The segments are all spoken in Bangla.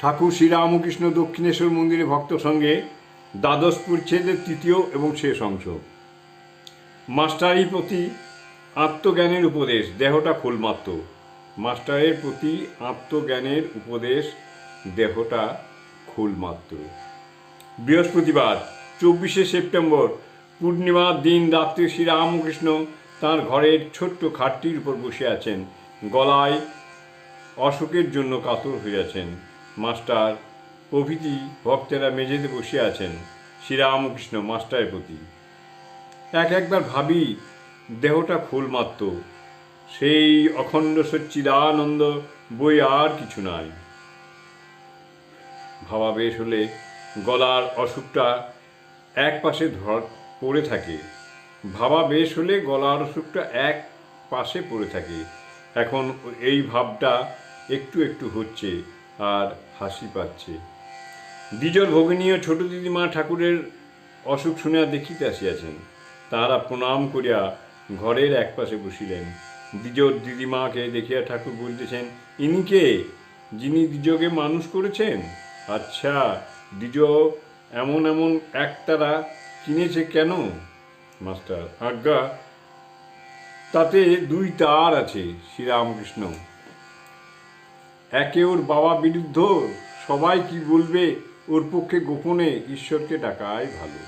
ঠাকুর শ্রীরামকৃষ্ণ দক্ষিণেশ্বর মন্দিরে ভক্ত সঙ্গে দ্বাদশ পরিচ্ছেদের তৃতীয় এবং শেষ অংশ। মাস্টারই প্রতি আত্মজ্ঞানের উপদেশ, দেহটা ফুলমাত্র। মাস্টারের প্রতি আত্মজ্ঞানের উপদেশ, দেহটা খুলমাত্র বৃহস্পতিবার, চব্বিশে সেপ্টেম্বর পূর্ণিমার দিন রাত্রে শ্রীরামকৃষ্ণ তার ঘরের ছোট্ট খাটটির উপর বসে আছেন। গলায় অসুখের জন্য কাতর হয়ে আছেন। মাস্টার, প্রভৃতি ভক্তেরা মেঝেতে বসে আছেন। শ্রীরামকৃষ্ণ মাস্টারের প্রতি। এক একবার ভাবি, দেহটা ফুলমাত্র। সেই অখণ্ড সচ্চিদানন্দ বই আর কিছু নাই। ভাবা বেশ হলে গলার অসুখটা এক পাশে ধর, পড়ে থাকে। ভাবা বেশ হলে গলার অসুখটা এক পাশে পড়ে থাকে। এখন এই ভাবটা একটু একটু হচ্ছে। আর হাসি পাচ্ছে। দ্বিজর ভগিনীয় ছোট দিদিমা ঠাকুরের অসুখ শুনিয়া দেখিতে আসিয়াছেন। তাহারা প্রণাম করিয়া ঘরের একপাশে বসিলেন। দ্বিজর দিদিমাকে দেখিয়া ঠাকুর বলিতেছেন, ইনি কে? যিনি দ্বিজকে মানুষ করেছেন? আচ্ছা দ্বিজ এমন এমন একতারা কিনেছে কেন? মাস্টার, আজ্ঞা, তাতে দুই তার আছে, শ্রীরামকৃষ্ণ। একে ওর বাবা বিরুদ্ধ। সবাই কি বলবে ওর পক্ষে গোপনে? ঈশ্বরকে ডাকাই ভালো।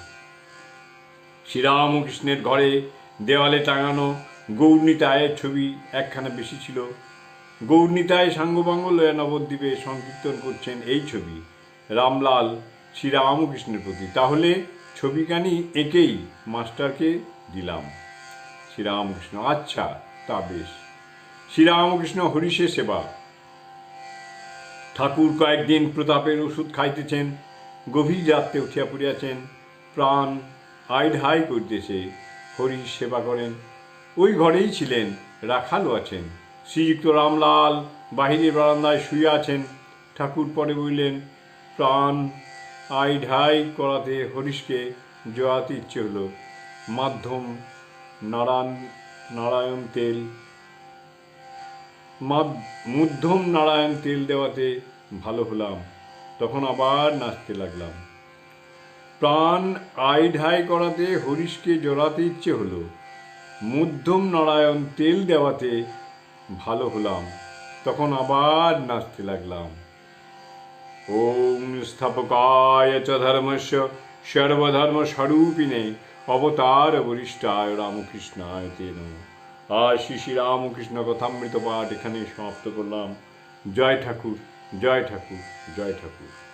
শ্রীরামকৃষ্ণের ঘরে দেওয়ালে টাঙানো গৌরনীতায়ের ছবি একখানা বেশি ছিল। গৌরনীতায় সাঙ্গবাঙ্গ লয়া নবদ্বীপে সংকীর্তন করছেন এই ছবি। রামলাল শ্রীরামকৃষ্ণের প্রতি। তাহলে ছবিখানি এঁকেই মাস্টারকে দিলাম। শ্রীরামকৃষ্ণ আচ্ছা তা বেশ। শ্রীরামকৃষ্ণ হরিষের সেবা। ঠাকুর কয়েকদিন প্রতাপের ওষুধ খাইতেছেন, গভীর রাত্রে উঠিয়া পড়িয়াছেন, প্রাণ আইড হাই করিতেছে হরি সেবা করেন। ওই ঘরেই ছিলেন, রাখালও আছেন। শ্রীযুক্ত রামলাল বাহিরের বারান্দায় শুয়ে আছেন। ঠাকুর পরে বললেন, প্রাণ আইড হাই করাতে হরিশকে জয়াতে ইচ্ছে হলো। মাধ্যম নারায়ণ নারায়ণ তেল মা- মধ্যম নারায়ণ তেল দেওয়াতে ভালো হলাম, তখন আবার নাচতে লাগলাম। প্রাণ আই ঢাই করাতে হরিশকে জড়াতে ইচ্ছে হলো, মধ্যম নারায়ণ তেল দেওয়াতে ভালো হলাম, তখন আবার নাচতে লাগলাম। ওম স্থাপকায় চ ধর্মস্য সর্বধর্ম স্বরূপিণে অবতার বরিষ্ঠায় রামকৃষ্ণায় তেন। আর শ্রী শ্রী রামকৃষ্ণ কথামৃত পাঠ এখানে সমাপ্ত করলাম। জয় ঠাকুর জয় ঠাকুর জয় ঠাকুর।